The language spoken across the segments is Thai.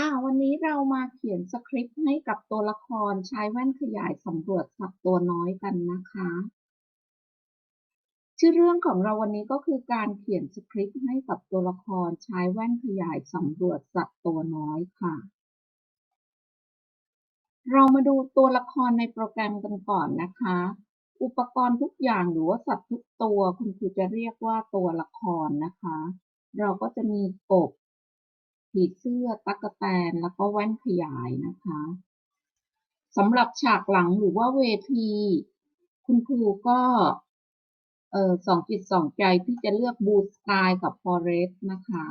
ค่ะ วันนี้เรามาเขียนสคริปต์ให้กับตัวละครใช้แว่นขยายสำรวจสัตว์ตัวน้อยกันนะคะ ชื่อเรื่องของเราวันนี้ก็คือการเขียนสคริปต์ให้กับตัวละครใช้แว่นขยายสำรวจสัตว์ตัวน้อยค่ะ เรามาดูตัวละครในโปรแกรมกันก่อนนะคะ อุปกรณ์ทุกอย่างหรือว่าสัตว์ทุกตัวคุณครูจะเรียกว่าตัวละครนะคะ เราก็จะมีกบ ผีเสื้อตั๊กแตนแล้วก็แว่นขยายนะคะสำหรับฉากหลังหรือว่าเวที คุณครูก็เออสองจิตสองใจที่จะเลือกบูสกายกับฟอเรสนะคะ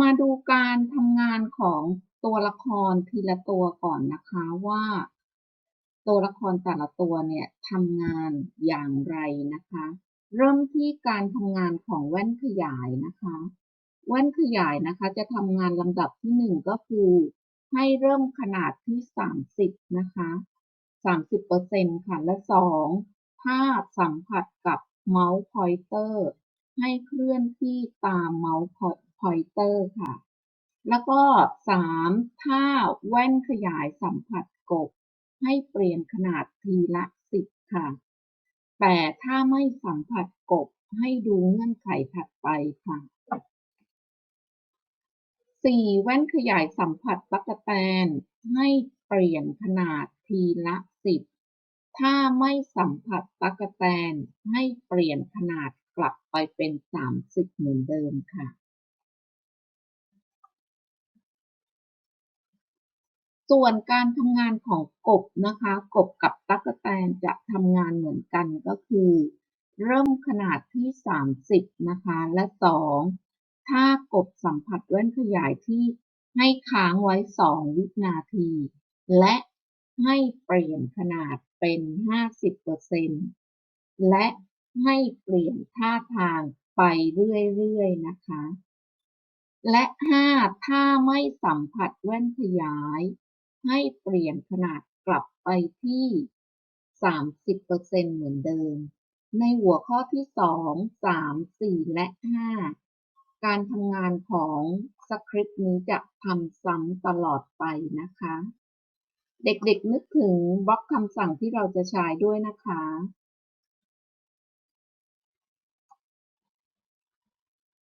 มาดูการทำงานของตัวละครทีละตัวก่อนนะคะว่า ตัวละครแต่ละตัวเนี่ยทำงานอย่างไรนะคะ เริ่มที่การทำงานของแว่นขยายนะคะ แว่นขยายนะคะจะทำงานลำดับที่หนึ่งก็คือ ให้เริ่มขนาดที่สามสิบนะคะสามสิบเปอร์เซ็นค่ะ และสองถ้าสัมผัสกับเมาส์พอยเตอร์ให้เคลื่อนที่ตามเมาส์พอยเตอร์ค่ะ แล้วก็สามถ้าแว่นขยายสัมผัสกบ ให้เปลี่ยนขนาดทีละสิบค่ะ แต่ถ้าไม่สัมผัสกบให้ดูเงื่อนไขถัดไปค่ะ 4. แว่นขยายสัมผัสตั๊กแตนให้เปลี่ยนขนาดทีละ 10 ถ้าไม่สัมผัสตั๊กแตนให้เปลี่ยนขนาดกลับไปเป็น 30 เหมือนเดิมค่ะ ส่วนการทำงานของกบนะคะ กบกับตั๊กแตนจะทำงานเหมือนกันก็คือ เริ่มขนาดที่ 30 นะคะ และ 2 ถ้ากบสัมผัสแว่นขยายที่ให้ค้างไว้ 2 วินาที และให้เปลี่ยนขนาดเป็น 50%และให้เปลี่ยนท่าทางไปเรื่อยๆนะคะ และ 5 ถ้าไม่สัมผัสแว่นขยาย ให้เปลี่ยนขนาดกลับไปที่ 30%เหมือนเดิม ในหัวข้อที่ 2 3 4 และ 5 การทำงานของสคริปต์นี้จะทำซ้ำตลอดไปนะคะ เด็กๆนึกถึงบล็อกคำสั่งที่เราจะใช้ด้วยนะคะ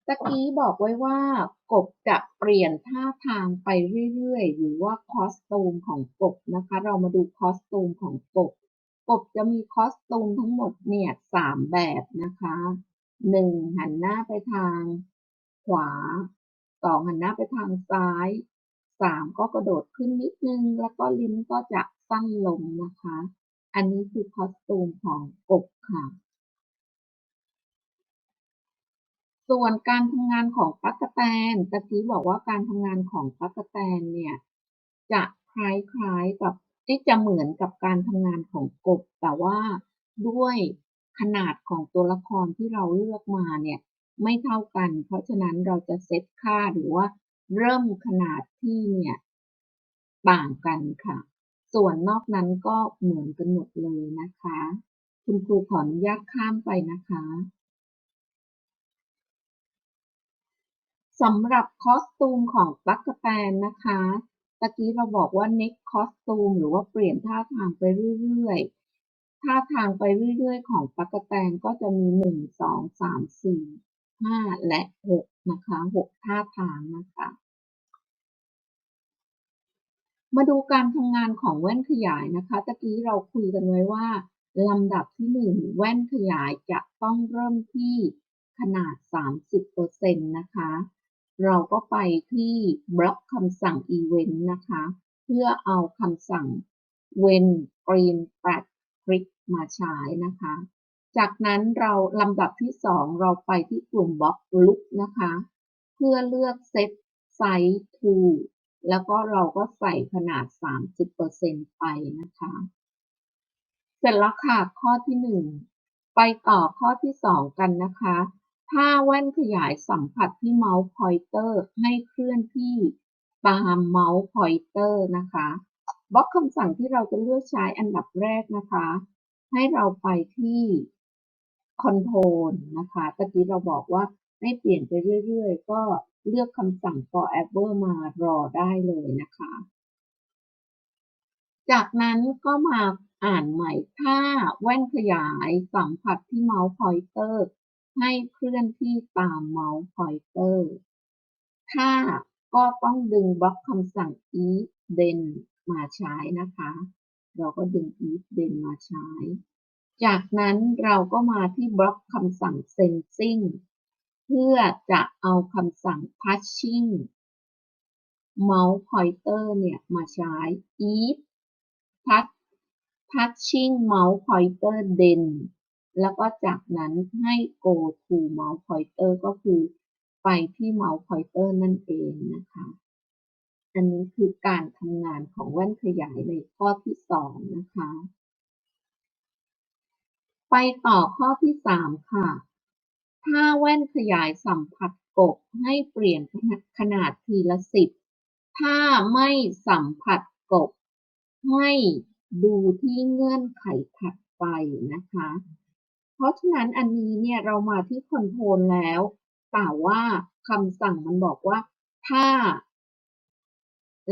ตะกี้บอกไว้ว่ากบจะเปลี่ยนท่าทางไปเรื่อยๆ หรือว่าคอสตูมของกบนะคะ เรามาดูคอสตูมของกบ กบจะมีคอสตูมทั้งหมดเนี่ยสามแบบนะคะหนึ่งหันหน้าไปทางขวาสองหันหน้าไปทางซ้ายสามก็กระโดดขึ้นนิดนึง แล้วก็ลิ้นก็จะสั้นลงนะคะ อันนี้คือคอสตูมของกบค่ะ ส่วนการทำงานของตั๊กแตนตะกี้บอกว่าการทำงานของตั๊กแตนเนี่ย จะคล้ายๆกับที่จะเหมือนกับการทำงานของกบ แต่ว่าด้วยขนาดของตัวละครที่เราเลือกมาเนี่ย ไม่เท่ากัน เพราะฉะนั้นเราจะเซตค่าหรือว่าเริ่มขนาดที่เนี่ยต่างกันค่ะ ส่วนนอกนั้นก็เหมือนกันหมดเลยนะคะ คุณครูขออนุญาตข้ามไปนะคะ สำหรับคอสตูมของตั๊กแตนนะคะตะกี้เราบอกว่า next คอสตูมหรือว่าเปลี่ยนท่าทางไปเรื่อยๆ ท่าทางไปเรื่อยๆ ของตั๊กแตนก็จะมีหนึ่งสองสามสี่ห้าและหกนะคะหกท่าทางนะคะ มาดูการทำงานของแว่นขยายนะคะตะกี้เราคุยกันไว้ว่าลำดับที่หนึ่งแว่นขยายจะต้องเริ่มที่ขนาด 30%นะคะ เราก็ไปที่บล็อกคำสั่ง event นะคะ เพื่อเอาคำสั่ง when green flag click มาใช้นะคะ จากนั้นเราลำดับที่ 2 เราไปที่กลุ่มบล็อก look นะคะ เพื่อเลือก set size to แล้วก็เราก็ใส่ขนาด 30%ไปนะคะ เสร็จแล้วค่ะ ข้อที่ 1 ไปต่อข้อที่ 2 กันนะคะ ถ้าแว่นขยายสัมผัสที่เมาส์พอยเตอร์ให้เคลื่อนที่ตามเมาส์พอยเตอร์นะคะบล็อกคำสั่งที่เราจะเลือกใช้อันดับแรกนะคะ ให้เราไปที่ control นะคะตะกี้เราบอกว่าให้เปลี่ยนไปเรื่อยๆ ก็เลือกคำสั่ง forever มารอได้เลยนะคะ จากนั้นก็มาอ่านใหม่ ถ้าแว่นขยายสัมผัสที่เมาส์พอยเตอร์ ให้เคลื่อนที่ตามเมาส์พอยเตอร์ ถ้าก็ต้องดึงบล็อกคำสั่ง if then มาใช้นะคะ เราก็ดึง if then มาใช้ จากนั้นเราก็มาที่บล็อกคำสั่ง sensing เพื่อจะเอาคำสั่ง touching mouse pointer เนี่ยมาใช้ if touch touching mouse pointer then แล้วก็จากนั้นให้ go to mouse pointer ก็คือไปที่ mouse pointer นั่นเองนะคะ อันนี้คือการทำงานของแว่นขยายในข้อที่สองนะคะ ไปต่อข้อที่สามค่ะ ถ้าแว่นขยายสัมผัสกบให้เปลี่ยนขนาดทีละสิบ ถ้าไม่สัมผัสกบให้ดูที่เงื่อนไขถัดไปนะคะ เพราะฉะนั้นอันนี้เนี่ยเรามาที่คอนโทรลแล้ว แต่ว่าคำสั่งมันบอกว่า ถ้า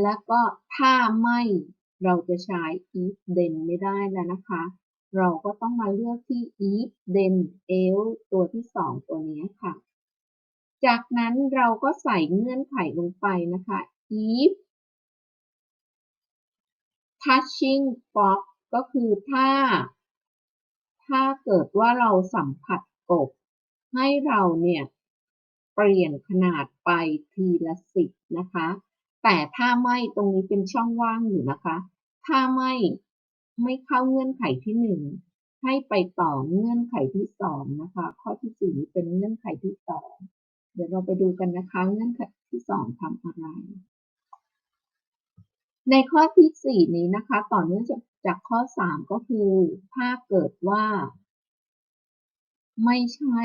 แล้วก็ถ้าไม่เราจะใช้ if then ไม่ได้แล้วนะคะ เราก็ต้องมาเลือกที่ if then else ตัวที่สองตัวนี้ค่ะ จากนั้นเราก็ใส่เงื่อนไขลงไปนะคะ if touching box ก็คือถ้า ถ้าเกิดว่าเราสัมผัสกบ ให้เราเนี่ยเปลี่ยนขนาดไปทีละสิบนะคะ แต่ถ้าไม่ตรงนี้เป็นช่องว่างอยู่นะคะ ถ้าไม่ไม่เข้าเงื่อนไขที่หนึ่งให้ไปต่อเงื่อนไขที่สองนะคะ ข้อที่สี่เป็นเงื่อนไขที่สองเดี๋ยวเราไปดูกันนะคะ เงื่อนไขที่สองทำอะไร ในข้อที่สี่นี้นะคะ ต่อเนื่องจาก จากข้อสามก็คือ ถ้าเกิดว่า ไม่ใช่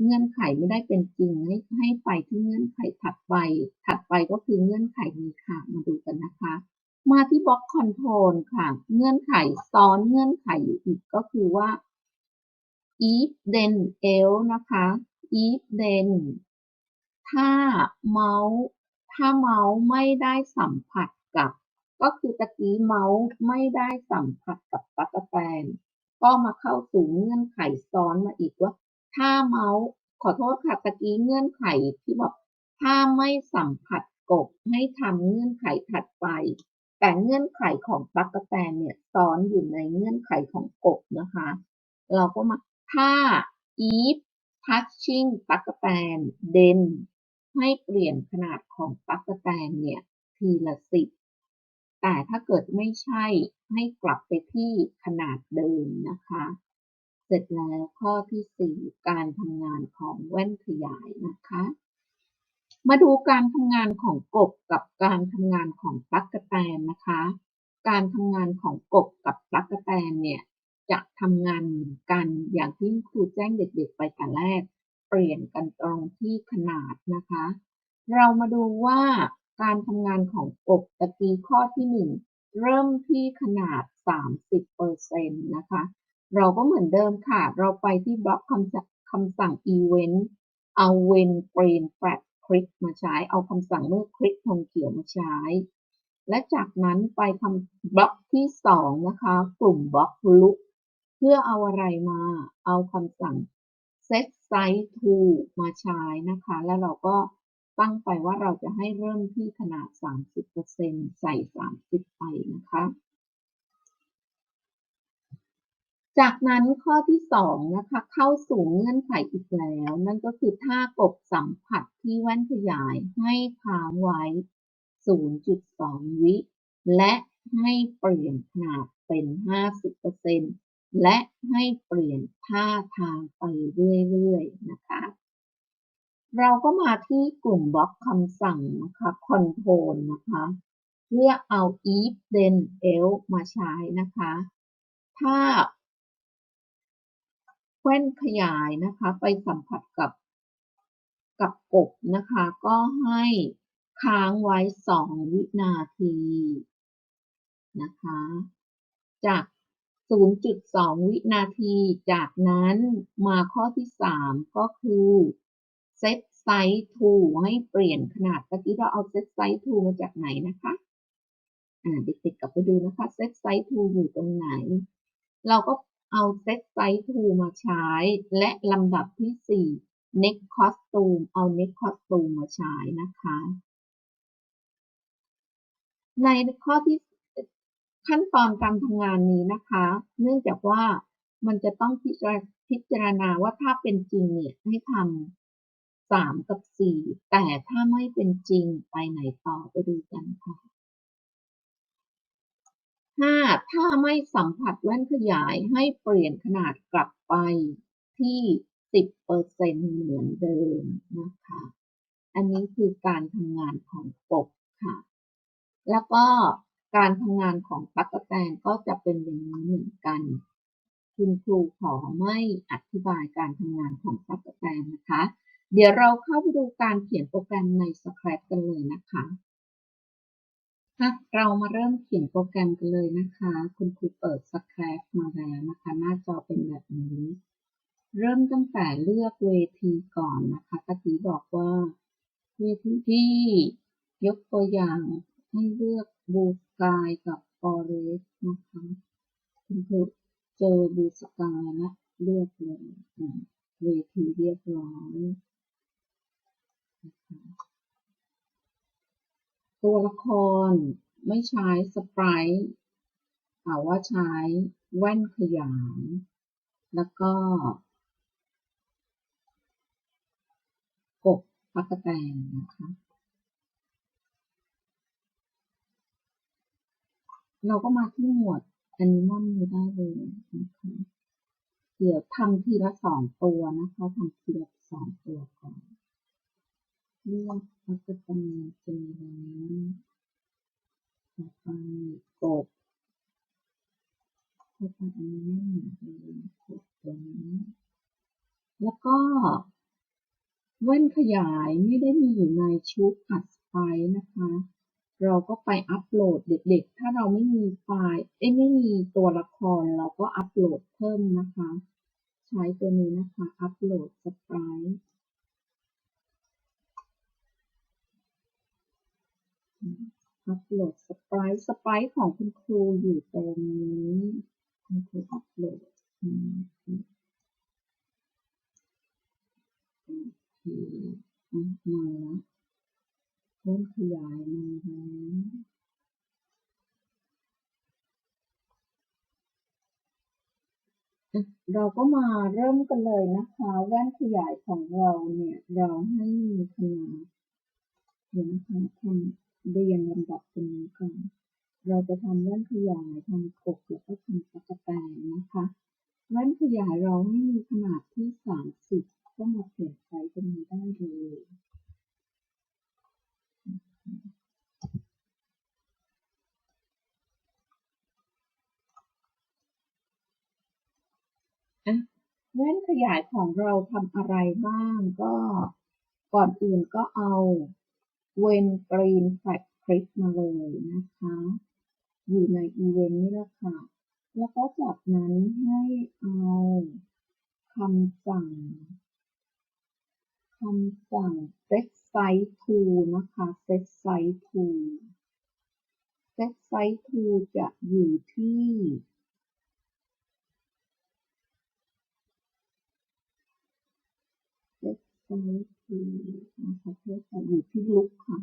เงื่อนไขไม่ได้เป็นจริงให้ให้ไปที่เงื่อนไขถัดไป ถัดไปก็คือเงื่อนไขนี้ค่ะ มาดูกันนะคะ มาที่บล็อกคอนโทรลค่ะ เงื่อนไขซ้อนเงื่อนไขอยู่อีกก็คือว่า if then else นะคะ if then ถ้าเมาส์ถ้าเมาส์ไม่ได้สัมผัสกับ ก็คือตะกี้เมาส์ไม่ได้สัมผัสกับตั๊กแตน ก็มาเข้าสู่เงื่อนไขซ้อนมาอีกว่า ถ้าเมาส์ขอโทษค่ะตะกี้เงื่อนไขที่บอกถ้าไม่สัมผัสกบให้ทำเงื่อนไขถัดไป แต่เงื่อนไขของตั๊กแตนเนี่ยซ้อนอยู่ในเงื่อนไขของกบนะคะ เราก็มาถ้า if touching ตั๊กแตน then ให้เปลี่ยนขนาดของตั๊กแตนเนี่ยทีละสิบ แต่ถ้าเกิดไม่ใช่ให้กลับไปที่ขนาดเดิมนะคะ เสร็จแล้วข้อที่ 4 การทำงานของแว่นขยายนะคะ มาดูการทำงานของกบกับการทำงานของตั๊กแตนนะคะ การทำงานของกบกับตั๊กแตนเนี่ยจะทำงานเหมือนกันอย่างที่ครูแจ้งเด็กๆไปแต่แรก เปลี่ยนกันตรงที่ขนาดนะคะ เรามาดูว่า การทำงานของกบตะกี้ข้อที่ 1 เริ่มที่ขนาด 30%นะคะ เราก็เหมือนเดิมค่ะ เราไปที่บล็อกคำสั่งคำสั่ง event เอา when brain flat คลิกมาใช้ เอาคำสั่งเมื่อคลิกธงเขียวมาใช้ และจากนั้นไปคำบล็อกที่ 2 นะคะ กลุ่มบล็อก look เพื่อเอาอะไรมา เอาคำสั่ง set size to มาใช้นะคะ แล้วเราก็ ตั้งไปว่าเราจะให้เริ่มที่ขนาด 30%ใส่ 30 ไปนะคะ จากนั้นข้อที่ 2 นะคะ เข้าสู่เงื่อนไขอีกแล้ว นั่นก็คือถ้ากบสัมผัสที่แว่นขยายให้ค้างไว้ 0.2 วิ และให้เปลี่ยนขนาดเป็น 50%และให้เปลี่ยนท่าทางไปเรื่อยๆ นะคะ เราก็มาที่กลุ่มบล็อกคำสั่งนะคะ control นะคะ เพื่อเอา if then else มาใช้นะคะ ถ้าแว่นขยายนะคะ ไปสัมผัสกับกับกบนะคะ ก็ให้ค้างไว้ 2 วินาทีนะคะ จาก 0.2 วินาที จากนั้นมาข้อที่ 3 ก็คือ set size to ให้เปลี่ยนขนาดเมื่อกี้เราเอา set size to มาจากไหนนะคะอ่าเด็กๆกลับไปดูนะคะ set size to อยู่ตรงไหน เราก็เอา set size to มาใช้ และลำดับที่ 4 next costume เอา next costume มาใช้นะคะ ในข้อที่ขั้นตอนการทำงานนี้นะคะ เนื่องจากว่ามันจะต้องพิจารพิจารณาว่าถ้าเป็นจริงเนี่ยให้ทำ สามกับสี่ แต่ถ้าไม่เป็นจริงไปไหนต่อไปดูกันค่ะห้าถ้าไม่สัมผัสแว่นขยายให้เปลี่ยนขนาดกลับไปที่สิบเปอร์เซ็นเหมือนเดิมนะคะ อันนี้คือการทำงานของปกค่ะ แล้วก็การทำงานของตั๊กแตนก็จะเป็นอย่างนี้เหมือนกัน คุณครูขอไม่อธิบายการทำงานของตั๊กแตนนะคะ เดี๋ยวเราเข้าไปดูการเขียนโปรแกรมใน Scratch กันเลยนะคะเรามาเริ่มเขียนโปรแกรมกันเลยนะคะ คุณครูเปิด Scratch มาแล้วนะคะ หน้าจอเป็นแบบนี้ เริ่มตั้งแต่เลือกเวทีก่อนนะคะตะกี้บอกว่าเวทีที่ยกตัวอย่างให้เลือกบูสกายกับฟอเรสนะคะคุณครูเจอบูสกายนะเลือกเลยเวทีเรียบร้อย ตัวละครไม่ใช้สปรายแต่ว่าใช้แว่นขยาย แล้วก็กบพักแตนนะคะ เราก็มาที่หมวด Animal นี้ได้เลยนะคะเดี๋ยวทำทีละสองตัวนะคะทำทีละสองตัวก่อน เลือกพักแตนเจอแล้วต่อไปกบเข้าไปอันนี้เหมือนเดิมกดตัวนี้แล้วก็แว่นขยายไม่ได้มีอยู่ในชุดอัดไฟนะคะ เราก็ไปอัปโหลดเด็กๆ ถ้าเราไม่มีไฟล์เอ้ไม่มีตัวละครเราก็อัปโหลดเพิ่มนะคะ ใช้ตัวนี้นะคะ อัปโหลดสปราย อัปโหลดสไปรายสปรายของคุณครูอยู่ตรงนี้คุณครูอัปโหลดโอเคมาแล้วเริ่มขยายมาแล้วเราก็มาเริ่มกันเลยนะคะ แว่นขยายของเราเนี่ย เราให้มีขนาดเดี๋ยวนะคะทำ เรียงลำดับตรงนี้ก่อน เราจะทำแว่นขยายทำกแล้วก็ทำตะกแตนนะคะแว่นขยายเราให้มีขนาดที่สามสิบก็มาเปลี่ยนไซส์ตรงนี้ได้เลยแว่นขยายของเราทำอะไรบ้างก็ก่อนอื่นก็เอา เวนกรีนแฟกคลิปมาเลยนะคะ อยู่ในอีเวนต์นี่แหละค่ะ แล้วก็จากนั้นให้เอาคำสั่งคำสั่ง set size to นะคะ set size to set size to จะอยู่ที่ set size to นะ คะเพื่อจะอยู่ที่ลุกค่ะ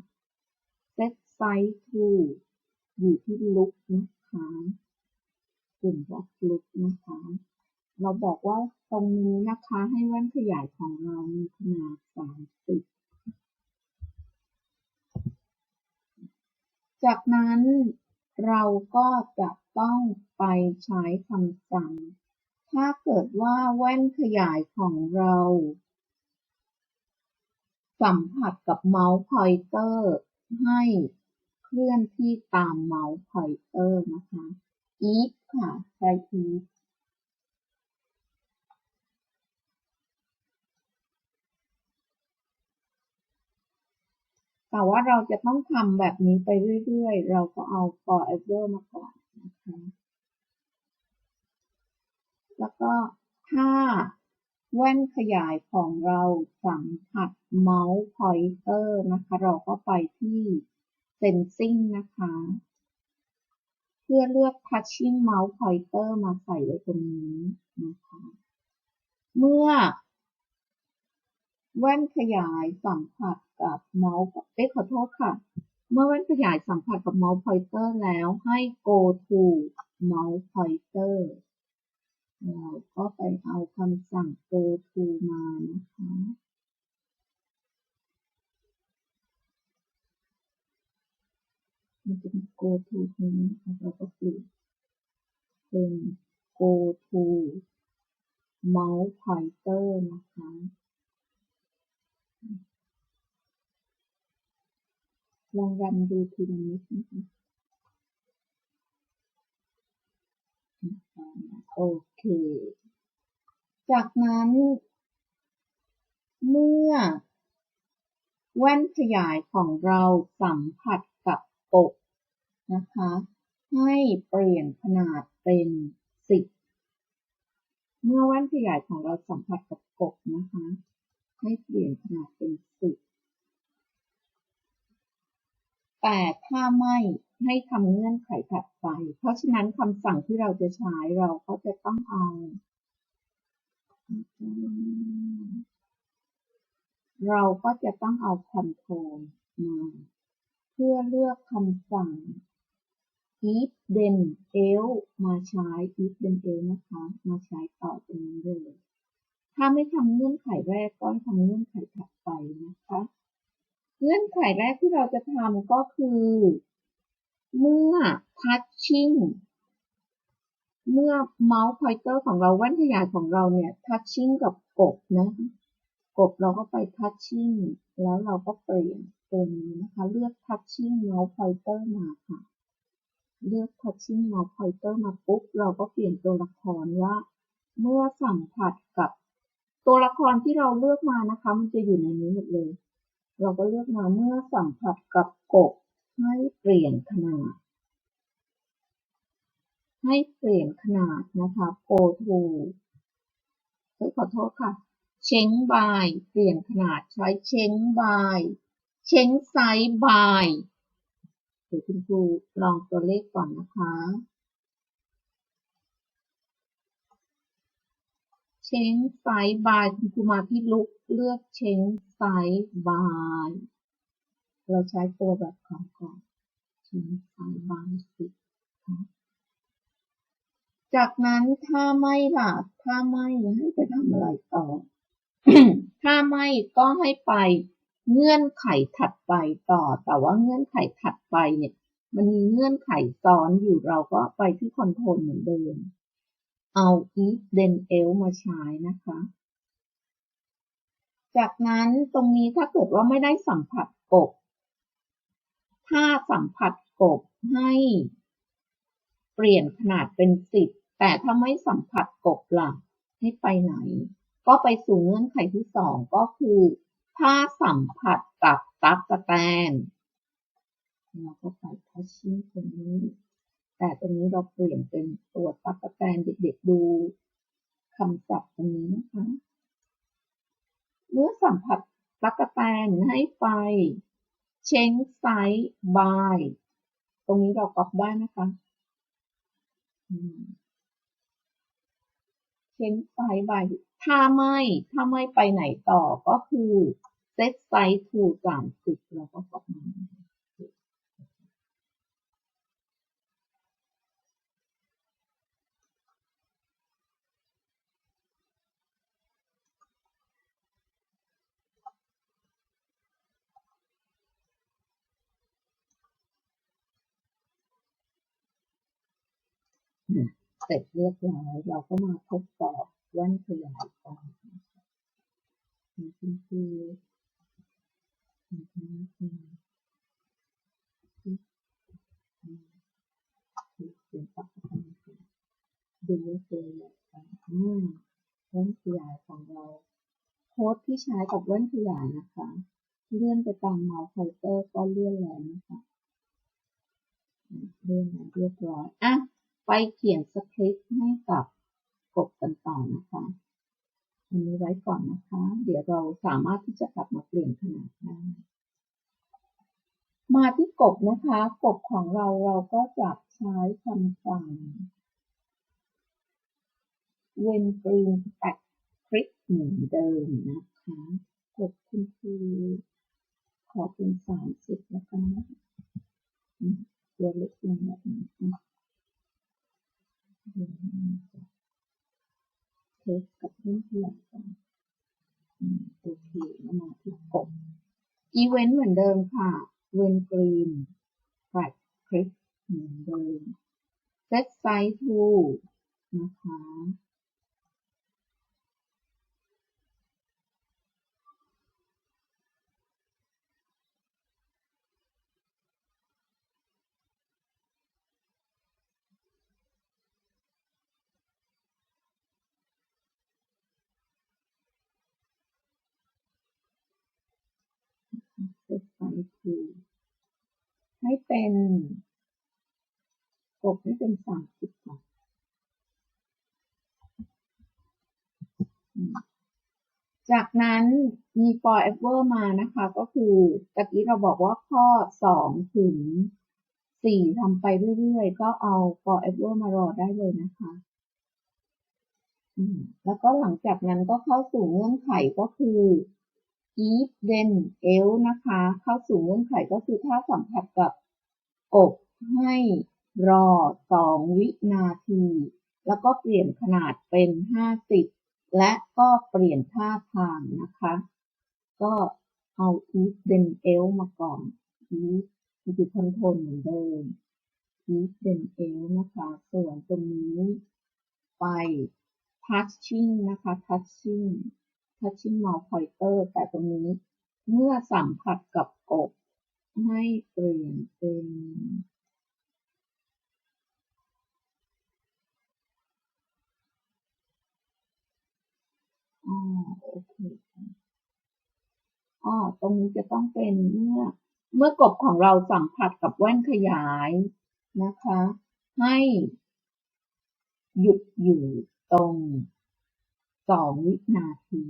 set size to อยู่ที่ลุกนะคะกลุ่มบล็อกลุกนะคะ เราบอกว่าตรงนี้นะคะให้แว่นขยายของเรามีขนาด30จากนั้นเราก็จะต้องไปใช้คำสั่ง ถ้าเกิดว่าแว่นขยายของเรา สัมผัสกับเมาส์พอยเตอร์ให้เคลื่อนที่ตามเมาส์พอยเตอร์นะคะ if ค่ะใช้ if แต่ว่าเราจะต้องทำแบบนี้ไปเรื่อยๆ เราก็เอา forever มาก่อนนะคะ แล้วก็ถ้า แว่นขยายของเราสัมผัสเมาส์พอยเตอร์นะคะ เราก็ไปที่ Sensing นะคะ เพื่อเลือก Touching Mouse Pointer มาใส่ไว้ตรงนี้นะคะ เมื่อ แว่นขยายสัมผัสกับเมาส์เอ๊ะขอโทษค่ะ เมื่อแว่นขยายสัมผัสกับเมาส์ pointer แล้วให้ go to mouse pointer เราก็ไปเอาคำสั่ง go to มานะคะ มันจะมี go to ตรงนี้นะคะเราก็เปลี่ยนเป็น go to mouse pointer นะคะลองรันดูทีละนิดนะคะโอเค จากนั้น เมื่อ แว่นขยายของเราสัมผัสกับอกนะคะ ให้เปลี่ยนขนาดเป็น10เมื่อแว่นขยายของเราสัมผัสกับกบนะคะ ให้เปลี่ยนขนาดเป็น10แต่ถ้าไม่ ให้ทำเงื่อนไขถัดไป เพราะฉะนั้นคำสั่งที่เราจะใช้เราก็จะต้องเอาเราก็จะต้องเอาคอนโทรลมาเพื่อเลือกคำสั่ง if then else มาใช้ if then else นะคะ มาใช้ต่อตรงนี้เลย ถ้าไม่ทำเงื่อนไขแรกก็ทำเงื่อนไขถัดไปนะคะ เงื่อนไขแรกที่เราจะทำก็คือ เมื่อ touching เมื่อ mouse pointer ของเราแว่นขยายของเราเนี่ย touching กับกบนะกบเราก็ไป touching แล้วเราก็เปลี่ยนตรงนี้นะคะเลือก touching mouse pointer มาค่ะเลือก touching mouse pointer มาปุ๊บ เราก็เปลี่ยนตัวละครว่า เมื่อสัมผัสกับตัวละครที่เราเลือกมานะคะ มันจะอยู่ในนี้หมดเลย เราก็เลือกมาเมื่อสัมผัสกับกบ ให้เปลี่ยนขนาด ให้เปลี่ยนขนาดนะคะ go to ขอโทษค่ะ change by เปลี่ยนขนาดใช้ change by change size by เดี๋ยวคุณครูลองตัวเลขก่อนนะคะ change size by คุณครูมาที่ลุกเลือก change size by เราใช้ตัวแบบของก่อน change size by สิจากนั้นถ้าไม่ล่ะถ้าไม่ให้ไปทำอะไรต่อ ถ้าไม่ก็ให้ไปเงื่อนไขถัดไปต่อ แต่ว่าเงื่อนไขถัดไปเนี่ย มันมีเงื่อนไขซ้อนอยู่เราก็ไปที่คอนโทรลเหมือนเดิม เอา if then else มาใช้นะคะ จากนั้นตรงนี้ถ้าเกิดว่าไม่ได้สัมผัสกบ ถ้าสัมผัสกบให้เปลี่ยนขนาดเป็นสิบแต่ถ้าไม่สัมผัสกบล่ะให้ไปไหน ก็ไปสู่เงื่อนไขที่สองก็คือ ถ้าสัมผัสกับตั๊กแตนเราก็ไปทัชชิ่งตรงนี้ แต่ตรงนี้เราเปลี่ยนเป็นตัวตั๊กแตนเด็กๆดูคำศัพท์ตรงนี้นะคะ เมื่อสัมผัสตั๊กแตนให้ไป change size by ตรงนี้เราก๊อปได้นะคะ change size by ถ้าไม่ ถ้าไม่ไปไหนต่อก็คือ set size to 30 เราก็ก๊อปมา เสร็จเรียบร้อยเราก็มาทดสอบแว่นขยายกันนี่คือคือเป็นปักกันดูว่าตัวอย่างอืมแว่นขยายของเราโค้ดที่ใช้กับแว่นขยายนะคะเลื่อนไปตามเมาส์ไฟเตอร์ก็เลื่อนแล้วนะคะเลื่อนแล้วเรียบร้อยอะ ไปเขียนสคริปต์ให้กับกบกันต่อนะคะอันนี้ไว้ก่อนนะคะ เดี๋ยวเราสามารถที่จะกลับมาเปลี่ยนขนาดได้ มาที่กบนะคะ กบของเราเราก็จะใช้คำสั่ง when green stack คลิกเหมือนเดิมนะคะ กดคุณครูขอเป็นสามสิบแล้วกันนะตัวเล็กลงแบบนี้ เทสกับเพื่อนเพื่อนโอเคมาที่กบอีเวนต์เหมือนเดิมค่ะเวนกรีนกดคลิปเหมือนเดิมเซตไซส์ทูนะคะ set size to ให้เป็นกบให้เป็นสามสิบก่อนจากนั้นมี forever มานะคะ ก็คือตะกี้เราบอกว่าข้อสองถึงสี่ทำไปเรื่อยๆ ก็เอา forever มารอได้เลยนะคะแล้วก็หลังจากนั้นก็เข้าสู่เงื่อนไขก็คือ if then else นะคะ เข้าสู่เงื่อนไขก็คือถ้าสัมผัสกับอกให้รอสองวินาที แล้วก็เปลี่ยนขนาดเป็นห้าสิบและก็เปลี่ยนท่าทางนะคะ ก็เอา if then else มาก่อน if คือคอนโทรลเหมือนเดิม if then else นะคะ ส่วนตรงนี้ไป touching นะคะ touching touching mouse pointer แต่ตรงนี้เมื่อสัมผัสกับกบให้เปลี่ยนเป็นอ๋อโอเคอ๋อตรงนี้จะต้องเป็นเมื่อเมื่อกบของเราสัมผัสกับแว่นขยายนะคะ ให้หยุดอยู่ตรง สองวินาที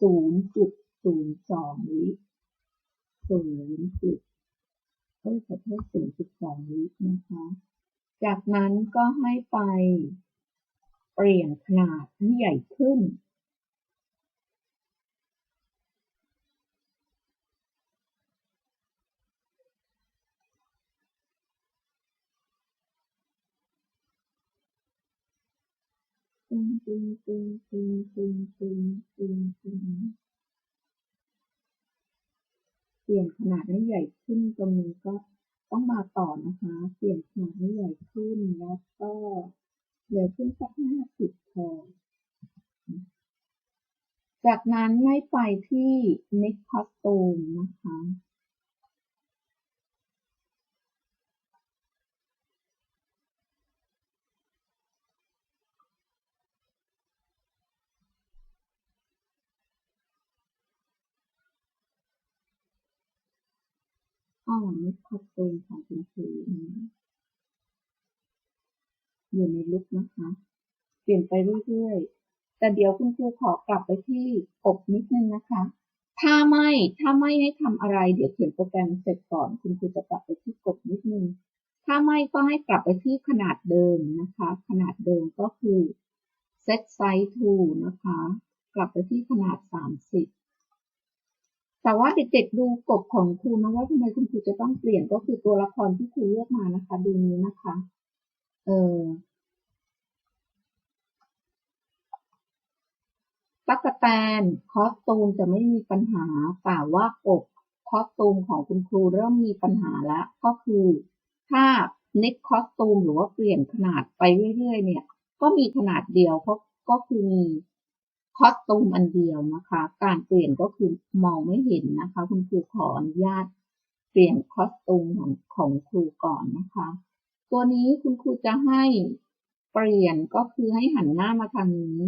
ศูนย์จุดศูนย์สองวิศูนย์จุดเอ้ยขอโทษศูนย์จุดสองวินะคะ จากนั้นก็ให้ไปเปลี่ยนขนาดให้ใหญ่ขึ้น ตึงตึงตึงตึงตึงตึงตึงตึงเปลี่ยนขนาดให้ใหญ่ขึ้นตรงนี้ก็ต้องมาต่อนะคะ เปลี่ยนขนาดให้ใหญ่ขึ้นแล้วก็ใหญ่ขึ้นสักห้าสิบพอจากนั้นให้ไปที่ Mix Costume นะคะ อ๋อ Mix Costume ของคุณครูอยู่ในลุกนะคะ เปลี่ยนไปเรื่อยๆ แต่เดี๋ยวคุณครูขอกลับไปที่กบนิดนึงนะคะ ถ้าไม่ ถ้าไม่ให้ทำอะไร เดี๋ยวเขียนโปรแกรมเสร็จก่อน คุณครูจะกลับไปที่กบนิดนึง ถ้าไม่ก็ให้กลับไปที่ขนาดเดิมนะคะ ขนาดเดิมก็คือ set size to นะคะ กลับไปที่ขนาด 30 แต่ว่าเด็กๆดูกบของครูนะว่าทำไมคุณครูจะต้องเปลี่ยนก็คือตัวละครที่ครูเลือกมานะคะ ดูนี้นะคะ เออตั๊กแตนคอสตูมจะไม่มีปัญหาแต่ว่ากบคอสตูมของคุณครูเริ่มมีปัญหาแล้ว ก็คือถ้านิกคอสตูมหรือว่าเปลี่ยนขนาดไปเรื่อยๆเนี่ย ก็มีขนาดเดียวเพราะก็คือมี คอสตูมอันเดียวนะคะ การเปลี่ยนก็คือมองไม่เห็นนะคะ คุณครูขออนุญาตเปลี่ยนคอสตูมของของครูก่อนนะคะ ตัวนี้คุณครูจะให้เปลี่ยนก็คือให้หันหน้ามาทางนี้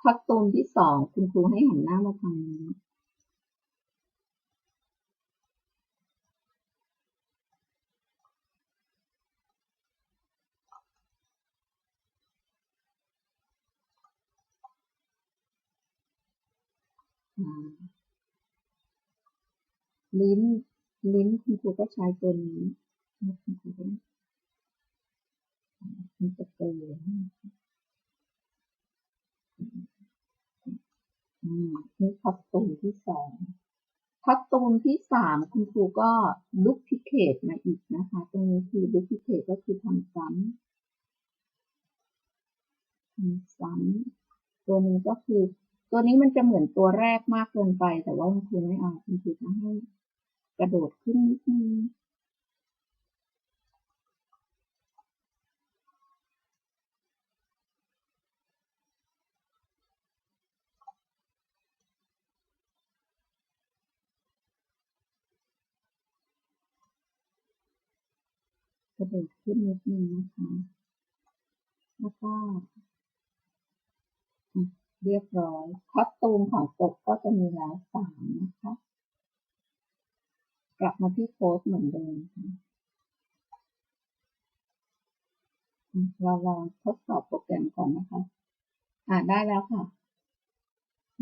คอสตูมที่สองคุณครูให้หันหน้ามาทางนี้ ลิ้น ลิ้นคุณครูก็ใช้ตัวนี้คุณครูก็มันจะเปลี่ยนนี่คอสตูมที่สองคอสตูมที่สามคุณครูก็ลุกพิเคตมาอีกนะคะ ตรงนี้คือลุกพิเคตก็คือทำซ้ำทำซ้ำตัวนี้ก็คือ ตัวนี้มันจะเหมือนตัวแรกมากเกินไป แต่ว่าคุณครูไม่เอาคุณครูจะให้กระโดดขึ้นนิดนึงกระโดดขึ้นนิดนึงนะคะ แล้วก็ เรียบร้อยคอสตูมของปกก็จะมีแล้วสามนะคะ กลับมาที่โค้ดเหมือนเดิมค่ะเราลองทดสอบโปรแกรมก่อนนะคะ อ่าได้แล้วค่ะ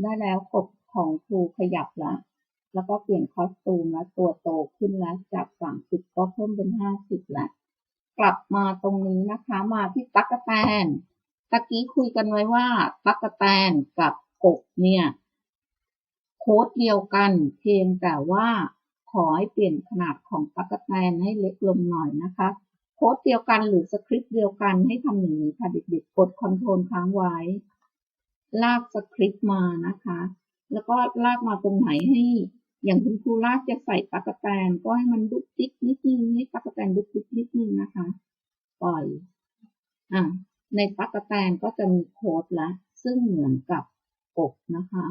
ได้แล้วกบของครูขยับแล้วแล้วก็เปลี่ยนคอสตูมแล้วตัวโตขึ้นแล้วจากสามสิบก็เพิ่มเป็นห้าสิบล้วกลับมาตรงนี้นะคะ มาที่ตั๊กแตน ตะกี้คุยกันไว้ว่าตั๊กแตนกับกบเนี่ย โค้ดเดียวกัน เพียงแต่ว่าขอให้เปลี่ยนขนาดของตั๊กแตนให้เล็กลงหน่อยนะคะ โค้ดเดียวกันหรือสคริปต์เดียวกันให้ทำอย่างนี้ค่ะเด็กๆกดคอนโทรลค้างไว้ ลากสคริปต์มานะคะ แล้วก็ลากมาตรงไหนให้ อย่างคุณครูลากจะใส่ตั๊กแตนก็ให้มันดุ๊กดิ๊กนิดนึงให้ตั๊กแตนดุ๊กดิ๊กนิดนึงนะคะ ปล่อย อะ ในตั๊กแตนก็จะมีโค้ดละซึ่งเหมือนกับกบนะคะ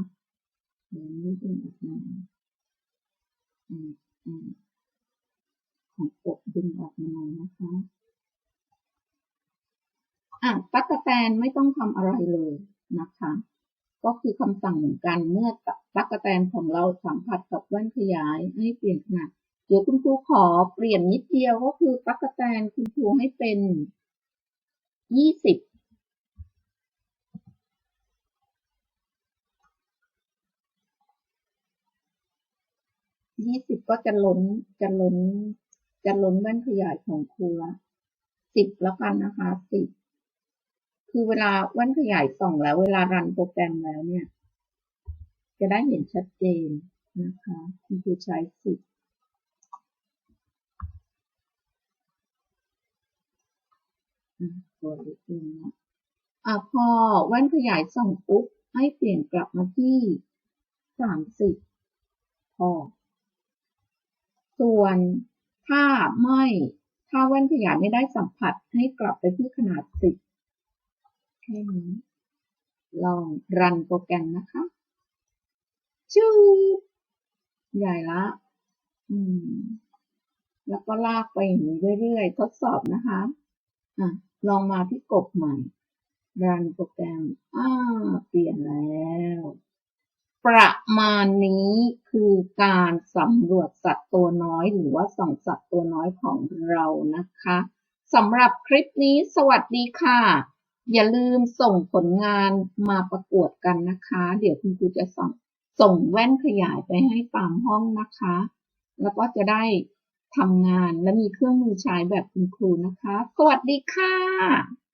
นี้ดึงออกมาอืมอืมของกบดึงออกมาหน่อยนะคะอะตั๊กแตนไม่ต้องทำอะไรเลยนะคะ ก็คือคำสั่งเหมือนกันเมื่อตั๊กแตนของเราสัมผัสกับแว่นขยายให้เปลี่ยนขนาดเดี๋ยวคุณครูขอเปลี่ยนนิดเดียวก็คือตั๊กแตนคุณครูให้เป็น ยี่สิบยี่สิบก็จะล้นจะล้น จะล้นแว่นขยายของครูละสิบแล้วกันนะคะสิบคือเวลาแว่นขยายส่องแล้ว เวลารันโปรแกรมแล้วเนี่ย จะได้เห็นชัดเจนนะคะคุณครูใช้สิบ ตัวเล็กเองนะอะพอแว่นขยายส่องปุ๊บให้เปลี่ยนกลับมาที่สามสิบพอ ส่วนถ้าไม่ถ้าแว่นขยายไม่ได้สัมผัสให้กลับไปที่ขนาดสิบแค่นี้ลองรันโปรแกรมนะคะชื่อใหญ่ละ อืม แล้วก็ลากไปอย่างนี้เรื่อยๆ ทดสอบนะคะ อะ ลองมาที่กบใหม่รันโปรแกรมอ่าเปลี่ยนแล้ว ประมาณนี้คือการสำรวจสัตว์ตัวน้อย หรือว่าส่องสัตว์ตัวน้อยของเรานะคะสำหรับคลิปนี้สวัสดีค่ะ อย่าลืมส่งผลงานมาประกวดกันนะคะ เดี๋ยวคุณครูจะส่งส่งแว่นขยายไปให้ตามห้องนะคะ แล้วก็จะได้ ทำงานและมีเครื่องมือใช้แบบคุณครูนะคะ สวัสดีค่ะ